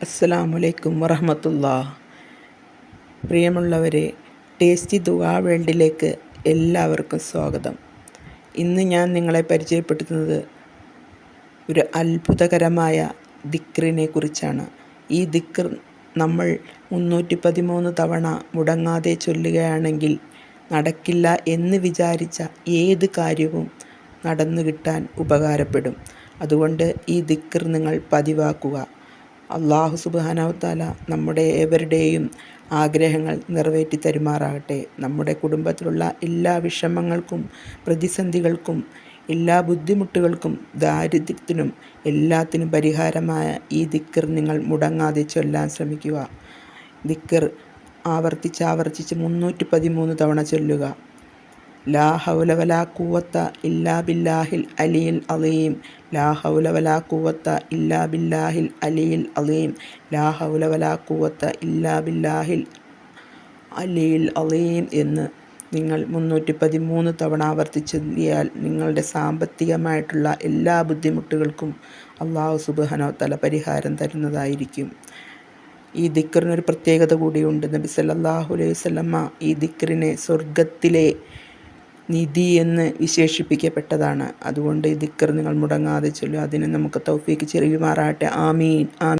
അസ്സലാമലൈക്കും വറഹമത്തുള്ള പ്രിയമുള്ളവരെ ടേസ്റ്റി ദുവാ വേൾഡിലേക്ക് എല്ലാവർക്കും സ്വാഗതം. ഇന്ന് ഞാൻ നിങ്ങളെ പരിചയപ്പെടുത്തുന്നത് ഒരു അത്ഭുതകരമായ ദിക്റിനെ കുറിച്ചാണ്. ഈ ദിക്ർ നമ്മൾ മുന്നൂറ്റി പതിമൂന്ന് തവണ മുടങ്ങാതെ ചൊല്ലുകയാണെങ്കിൽ നടക്കില്ല എന്ന് വിചാരിച്ച ഏത് കാര്യവും നടന്നു കിട്ടാൻ ഉപകാരപ്പെടും. അതുകൊണ്ട് ഈ ദിക്ർ നിങ്ങൾ പതിവാക്കുക. അള്ളാഹു സുബാനാവത്താല നമ്മുടെ ഏവരുടെയും ആഗ്രഹങ്ങൾ നിറവേറ്റി തരുമാറാകട്ടെ. നമ്മുടെ കുടുംബത്തിലുള്ള എല്ലാ വിഷമങ്ങൾക്കും പ്രതിസന്ധികൾക്കും എല്ലാ ബുദ്ധിമുട്ടുകൾക്കും ദാരിദ്ര്യത്തിനും എല്ലാത്തിനും പരിഹാരമായ ഈ ദിക്കർ നിങ്ങൾ മുടങ്ങാതെ ചൊല്ലാൻ ശ്രമിക്കുക. ദിക്കർ ആവർത്തിച്ച് ആവർത്തിച്ച് മുന്നൂറ്റി പതിമൂന്ന് തവണ ചൊല്ലുക. ലാ ഹൗല വലാ കൂവത്ത ഇല്ലാ ബില്ലാഹിൽ അലിയിൽ അലീം. ലാ ഹൗല വലാ കൂവത്ത ഇല്ലാ ബില്ലാഹിൽ അലിയിൽ അലീം. ലാ ഹൗല വലാ കൂവത്ത ഇല്ലാ ബില്ലാഹിൽ അലിയിൽ അലീം എന്ന് നിങ്ങൾ മുന്നൂറ്റി പതിമൂന്ന് തവണ ആവർത്തിച്ചെത്തിയാൽ നിങ്ങളുടെ സാമ്പത്തികമായിട്ടുള്ള എല്ലാ ബുദ്ധിമുട്ടുകൾക്കും അള്ളാഹു സുബഹനോ തല പരിഹാരം തരുന്നതായിരിക്കും. ഈ ദിക്കറിനൊരു പ്രത്യേകത കൂടിയുണ്ട്. നബി സല്ലാഹു അലൈഹി സ്വലമ്മ ഈ ദിക്കറിനെ സ്വർഗത്തിലെ നിധി എന്ന് വിശേഷിപ്പിക്കപ്പെട്ടതാണ്. അതുകൊണ്ട് ദിക്കർ നിങ്ങൾ മുടങ്ങാതെ ചൊല്ലു അതിന് നമുക്ക് തൗഫീക്ക് ചെറിയുമാറാട്ടെ ആമീൻ. ആമീൻ.